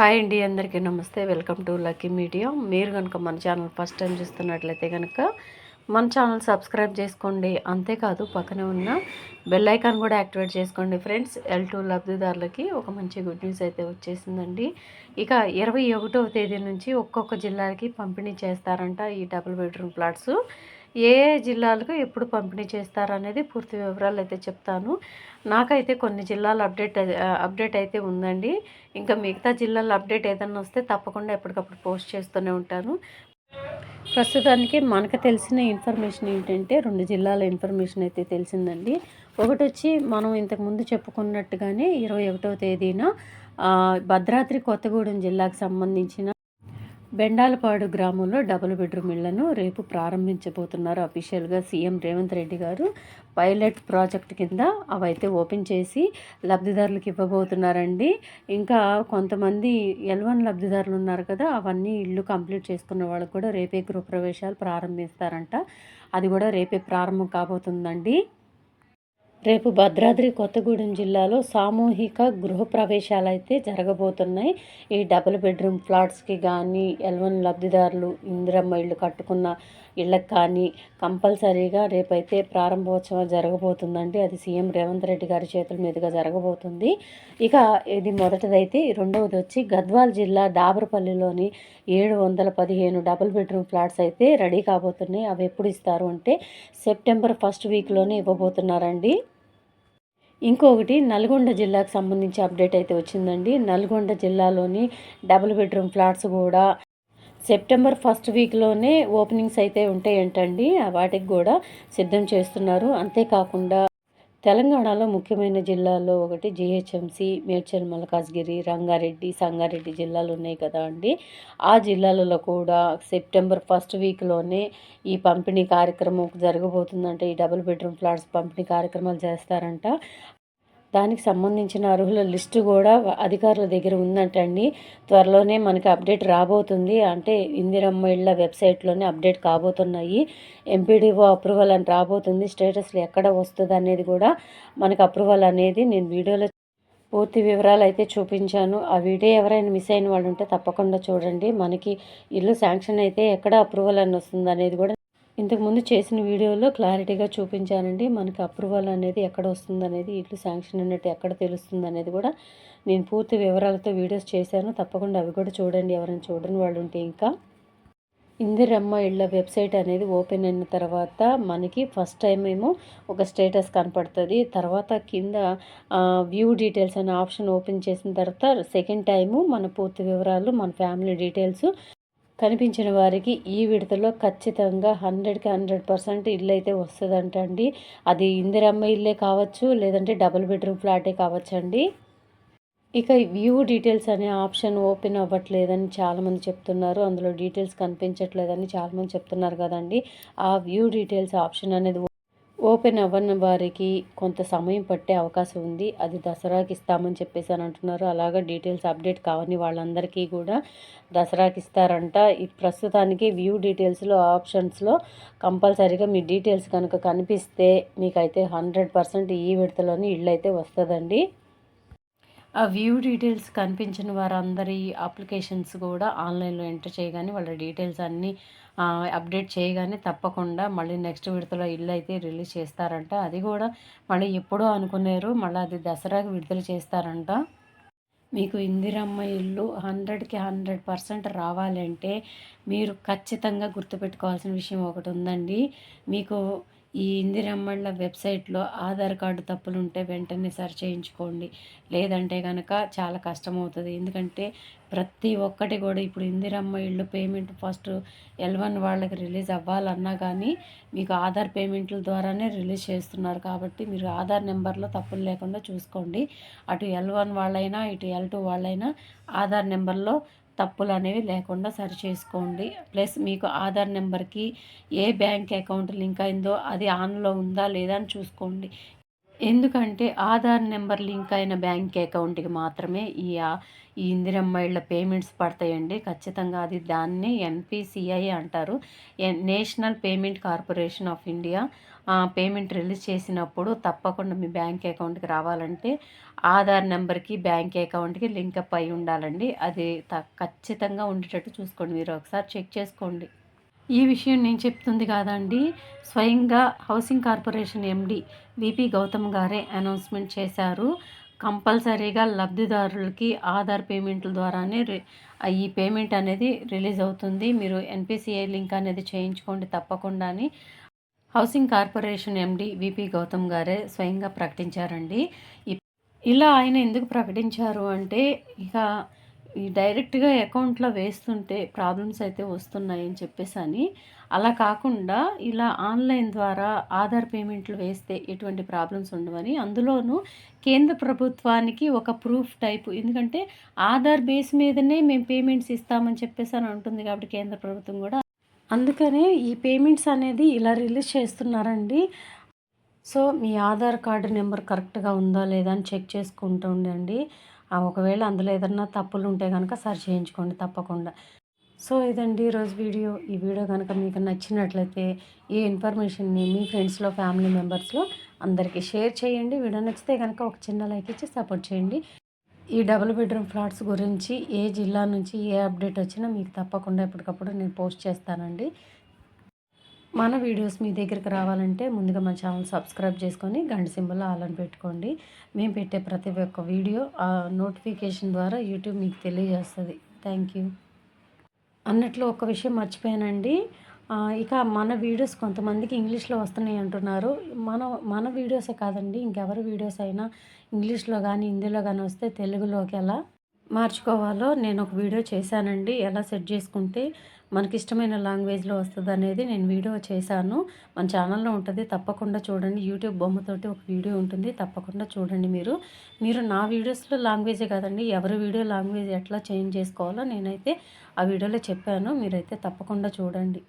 Hi అండి అందరికీ నమస్తే. Welcome to lucky media. మీరు కనుక మన ఛానల్ ఫస్ట్ టైం చూస్తున్నట్లయితే కనుక మన ఛానల్ సబ్స్క్రైబ్ చేసుకోండి. అంతేకాదు పక్కనే ఉన్న బెల్ ఐకాన్ కూడా యాక్టివేట్ చేసుకోండి ఫ్రెండ్స్. ఎల్ టూ లబ్ధిదారులకి ఒక మంచి గుడ్ న్యూస్ అయితే వచ్చేసిందండి. ఇక ఇరవై ఒకటవ తేదీ నుంచి ఒక్కొక్క జిల్లాకి పంపిణీ చేస్తారంట ఈ డబుల్ బెడ్రూమ్ ప్లాట్స్. ఏ ఏ జిల్లాలకు ఎప్పుడు పంపిణీ చేస్తారనేది పూర్తి వివరాలు అయితే చెప్తాను. నాకైతే కొన్ని జిల్లాల అప్డేట్ అప్డేట్ అయితే ఉందండి. ఇంకా మిగతా జిల్లాల అప్డేట్ ఏదన్నా వస్తే తప్పకుండా ఎప్పటికప్పుడు పోస్ట్ చేస్తూనే ఉంటాను. ప్రస్తుతానికి మనకు తెలిసిన ఇన్ఫర్మేషన్ ఏంటంటే రెండు జిల్లాల ఇన్ఫర్మేషన్ అయితే తెలిసిందండి. ఒకటి వచ్చి మనం ఇంతకుముందు చెప్పుకున్నట్టుగానే ఇరవై ఒకటవ తేదీన భద్రాద్రి కొత్తగూడెం జిల్లాకు సంబంధించిన బెండాలపాడు గ్రామంలో డబుల్ బెడ్రూమ్ ఇళ్ళను రేపు ప్రారంభించబోతున్నారు. అఫీషియల్గా సీఎం రేవంత్ రెడ్డి గారు పైలట్ ప్రాజెక్ట్ కింద అవైతే ఓపెన్ చేసి లబ్ధిదారులకు ఇవ్వబోతున్నారండి. ఇంకా కొంతమంది ఎల్వన్ లబ్ధిదారులు ఉన్నారు కదా అవన్నీ ఇల్లు కంప్లీట్ చేసుకున్న వాళ్ళకు కూడా రేపే గృహప్రవేశాలు ప్రారంభిస్తారంట. అది కూడా రేపే ప్రారంభం కాబోతుందండి. రేపు భద్రాద్రి కొత్తగూడెం జిల్లాలో సామూహిక గృహప్రవేశాలు అయితే జరగబోతున్నాయి. ఈ డబుల్ బెడ్రూమ్ ఫ్లాట్స్కి కానీ ఎల్వన్ లబ్ధిదారులు ఇందిరమ్మ ఇళ్ళు కట్టుకున్న ఇళ్ళకి కానీ కంపల్సరీగా రేపైతే ప్రారంభోత్సవం జరగబోతుందండి. అది సీఎం రేవంత్ రెడ్డి గారి చేతుల మీదుగా జరగబోతుంది. ఇక ఇది మొదటిదైతే రెండవది వచ్చి గద్వాల్ జిల్లా డాబరపల్లిలోని ఏడు వందల పదిహేను డబుల్ బెడ్రూమ్ ఫ్లాట్స్ అయితే రెడీ కాబోతున్నాయి. అవి ఎప్పుడు ఇస్తారు అంటే సెప్టెంబర్ ఫస్ట్ వీక్లోనే ఇవ్వబోతున్నారండి. ఇంకొకటి నల్గొండ జిల్లాకు సంబంధించి అప్డేట్ అయితే వచ్చిందండి. నల్గొండ జిల్లాలోని డబుల్ బెడ్రూమ్ ఫ్లాట్స్ కూడా సెప్టెంబర్ ఫస్ట్ వీక్లోనే ఓపెనింగ్స్ అయితే ఉంటాయంటండి. వాటికి కూడా సిద్ధం చేస్తున్నారు. అంతేకాకుండా తెలంగాణలో ముఖ్యమైన జిల్లాల్లో ఒకటి జిహెచ్ఎంసి మేడ్చల్ మల్కాజ్గిరి రంగారెడ్డి సంగారెడ్డి జిల్లాలు ఉన్నాయి కదా అండి. ఆ జిల్లాలలో కూడా సెప్టెంబర్ ఫస్ట్ వీక్లోనే ఈ పంపిణీ కార్యక్రమం జరగబోతుందంటే. ఈ డబుల్ బెడ్రూమ్ ఫ్లాట్స్ పంపిణీ కార్యక్రమాలు చేస్తారంట. దానికి సంబంధించిన అర్హుల లిస్టు కూడా అధికారుల దగ్గర ఉందంటండి. త్వరలోనే మనకి అప్డేట్ రాబోతుంది. అంటే ఇందిరమ్మ ఇళ్ళ వెబ్సైట్లోనే అప్డేట్ కాబోతున్నాయి. ఎంపీడీఓ అప్రూవల్ అని రాబోతుంది. స్టేటస్లు ఎక్కడ వస్తుంది అనేది కూడా మనకు అప్రూవల్ అనేది నేను వీడియోలో పూర్తి వివరాలు అయితే చూపించాను. ఆ వీడియో ఎవరైనా మిస్ అయిన వాళ్ళు ఉంటే తప్పకుండా చూడండి. మనకి ఇల్లు శాంక్షన్ అయితే ఎక్కడ అప్రూవల్ అని వస్తుంది అనేది కూడా ఇంతకుముందు చేసిన వీడియోలో క్లారిటీగా చూపించానండి. మనకి అప్రూవల్ అనేది ఎక్కడ వస్తుంది అనేది ఇట్లు శాంక్షన్ అన్నట్టు ఎక్కడ తెలుస్తుంది అనేది కూడా నేను పూర్తి వివరాలతో వీడియోస్ చేశాను. తప్పకుండా అవి కూడా చూడండి. ఎవరైనా చూడని వాళ్ళు ఉంటే ఇంకా. ఇందిరమ్మ ఇళ్ళ వెబ్సైట్ అనేది ఓపెన్ అయిన తర్వాత మనకి ఫస్ట్ టైం ఏమో ఒక స్టేటస్ కనపడుతుంది. తర్వాత కింద వ్యూ డీటెయిల్స్ అనే ఆప్షన్ ఓపెన్ చేసిన తర్వాత సెకండ్ టైము మన పూర్తి వివరాలు మన ఫ్యామిలీ డీటెయిల్స్ కనిపించిన వారికి ఈ విడతలో ఖచ్చితంగా హండ్రెడ్కి హండ్రెడ్ పర్సెంట్ ఇల్లు అయితే వస్తుందంట అండి అది ఇందిరమ్మ ఇల్లే కావచ్చు లేదంటే డబుల్ బెడ్రూమ్ ఫ్లాటే కావచ్చండి. ఇక వ్యూ డీటెయిల్స్ అనే ఆప్షన్ ఓపెన్ అవ్వట్లేదని చాలామంది చెప్తున్నారు. అందులో డీటెయిల్స్ కనిపించట్లేదని చాలామంది చెప్తున్నారు కదండి. ఆ వ్యూ డీటెయిల్స్ ఆప్షన్ అనేది ఓపెన్ అవ్వని వారికి కొంత సమయం పట్టే అవకాశం ఉంది. అది దసరాకి ఇస్తామని చెప్పేసి అని అంటున్నారు. అలాగా డీటెయిల్స్ అప్డేట్ కావని వాళ్ళందరికీ కూడా దసరాకి ఇస్తారంట. ఈ ప్రస్తుతానికి వ్యూ డీటెయిల్స్లో ఆప్షన్స్లో కంపల్సరీగా మీ డీటెయిల్స్ కనుక కనిపిస్తే మీకైతే హండ్రెడ్ పర్సెంట్ ఈ విడతలోని ఇళ్ళు అయితే వస్తుందండి. ఆ వ్యూ డీటెయిల్స్ కనిపించిన వారందరి అప్లికేషన్స్ కూడా ఆన్లైన్లో ఎంటర్ చేయగానే వాళ్ళ డీటెయిల్స్ అన్నీ అప్డేట్ చేయగానే తప్పకుండా మళ్ళీ నెక్స్ట్ విడతలో ఇల్లు అయితే రిలీజ్ చేస్తారంట. అది కూడా మళ్ళీ ఎప్పుడో అనుకున్నారు మళ్ళీ అది దసరాకి విడుదల చేస్తారంట. మీకు ఇందిరమ్మ ఇల్లు హండ్రెడ్కి హండ్రెడ్ పర్సెంట్ రావాలంటే మీరు ఖచ్చితంగా గుర్తుపెట్టుకోవాల్సిన విషయం ఒకటి ఉందండి. మీకు ఈ ఇందిరమ్మళ్ళ వెబ్సైట్లో ఆధార్ కార్డు తప్పులు ఉంటే వెంటనే సరి చేయించుకోండి. లేదంటే కనుక చాలా కష్టమవుతుంది. ఎందుకంటే ప్రతి ఒక్కటి కూడా ఇప్పుడు ఇందిరమ్మ ఇళ్ళు పేమెంట్ ఫస్ట్ ఎల్ వన్ వాళ్ళకి రిలీజ్ అవ్వాలన్నా కానీ మీకు ఆధార్ పేమెంట్ల ద్వారానే రిలీజ్ చేస్తున్నారు కాబట్టి మీరు ఆధార్ నెంబర్లో తప్పులు లేకుండా చూసుకోండి. అటు ఎల్ వన్ వాళ్ళైనా ఇటు ఎల్ టూ వాళ్ళైనా ఆధార్ నెంబర్లో తప్పులు అనేవి లేకుండా సరి చేసుకోండి. ప్లస్ మీకు ఆధార్ నెంబర్కి ఏ బ్యాంక్ అకౌంట్ లింక్ అయిందో అది ఆన్లో ఉందా లేదా అని చూసుకోండి. ఎందుకంటే ఆధార్ నెంబర్ లింక్ అయిన బ్యాంక్ అకౌంట్కి మాత్రమే ఈ ఈ ఇందిరమ్మ ఇళ్ళ పేమెంట్స్ పడతాయండి. ఖచ్చితంగా అది దాన్ని ఎన్పిసిఐ అంటారు. N- national payment corporation of India payment release చేసినప్పుడు తప్పకుండా మీ బ్యాంక్ అకౌంట్కి రావాలంటే ఆధార్ నెంబర్కి బ్యాంక్ అకౌంట్కి లింకప్ అయి ఉండాలండి. అది త- ఖచ్చితంగా ఉండేటట్టు చూసుకోండి. మీరు ఒకసారి చెక్ చేసుకోండి. ఈ విషయం నేను చెప్తుంది కాదండి. స్వయంగా housing corporation MD VP Gautam గారే అనౌన్స్మెంట్ చేశారు. కంపల్సరీగా లబ్ధిదారులకి ఆధార్ పేమెంట్ల ద్వారానే ఈ పేమెంట్ అనేది రిలీజ్ అవుతుంది. మీరు ఎన్పిసిఐ లింక్ అనేది చేయించుకోండి తప్పకుండా అని housing corporation MD VP Gautam గారే స్వయంగా ప్రకటించారండి. ఇ- ఇలా ఆయన ఎందుకు ప్రకటించారు అంటే ఇక ఈ డైరెక్ట్గా అకౌంట్లో వేస్తుంటే ప్రాబ్లమ్స్ అయితే వస్తున్నాయని చెప్పేసి అని. అలా కాకుండా ఇలా ఆన్లైన్ ద్వారా ఆధార్ పేమెంట్లు వేస్తే ఎటువంటి ప్రాబ్లమ్స్ ఉండవని అందులోనూ కేంద్ర ప్రభుత్వానికి ఒక ప్రూఫ్ టైప్. ఎందుకంటే ఆధార్ బేస్ మీదనే మేము పేమెంట్స్ ఇస్తామని చెప్పేసి అని ఉంటుంది కాబట్టి కేంద్ర ప్రభుత్వం కూడా. అందుకనే ఈ పేమెంట్స్ అనేది ఇలా రిలీజ్ చేస్తున్నారండి. సో మీ ఆధార్ కార్డు నెంబర్ కరెక్ట్గా ఉందా లేదా అని చెక్ చేసుకుంటూ ఉండండి. ఆ ఒకవేళ అందులో ఏదన్నా తప్పులు ఉంటే కనుక సరి చేయించుకోండి తప్పకుండా. సో ఇదండి ఈరోజు వీడియో. ఈ వీడియో కనుక మీకు నచ్చినట్లయితే ఈ ఇన్ఫర్మేషన్ని మీ ఫ్రెండ్స్లో ఫ్యామిలీ మెంబర్స్లో అందరికీ షేర్ చేయండి. వీడియో నచ్చితే కనుక ఒక చిన్న లైక్ ఇచ్చి సపోర్ట్ చేయండి. ఈ డబుల్ బెడ్రూమ్ ఫ్లాట్స్ గురించి ఏ జిల్లా నుంచి ఏ అప్డేట్ వచ్చినా మీకు తప్పకుండా ఎప్పటికప్పుడు నేను పోస్ట్ చేస్తానండి. మన వీడియోస్ మీ దగ్గరికి రావాలంటే ముందుగా మన ఛానల్ సబ్స్క్రైబ్ చేసుకొని గంట సింబల్ ఆలని పెట్టుకోండి. మేము పెట్టే ప్రతి ఒక్క వీడియో ఆ నోటిఫికేషన్ ద్వారా యూట్యూబ్ మీకు తెలియజేస్తుంది. Thank you. అన్నట్లు ఒక విషయం మర్చిపోయానండి. ఇక మన వీడియోస్ కొంతమందికి ఇంగ్లీష్లో వస్తున్నాయి అంటున్నారు. మన మన వీడియోసే కాదండి ఇంకెవరి వీడియోస్ అయినా ఇంగ్లీష్లో కానీ హిందీలో కానీ వస్తే తెలుగులోకి ఎలా మార్చుకోవాలో నేను ఒక వీడియో చేశానండి. ఎలా సెట్ చేసుకుంటే మనకి ఇష్టమైన లాంగ్వేజ్లో వస్తుంది అనేది నేను వీడియో చేశాను. మన ఛానల్లో ఉంటుంది తప్పకుండా చూడండి. యూట్యూబ్ బొమ్మతోటి ఒక వీడియో ఉంటుంది తప్పకుండా చూడండి మీరు. మీరు నా వీడియోస్లో లాంగ్వేజే కాదండి ఎవరి వీడియో లాంగ్వేజ్ ఎట్లా చేంజ్ చేసుకోవాలో నేనైతే ఆ వీడియోలో చెప్పాను. మీరైతే తప్పకుండా చూడండి.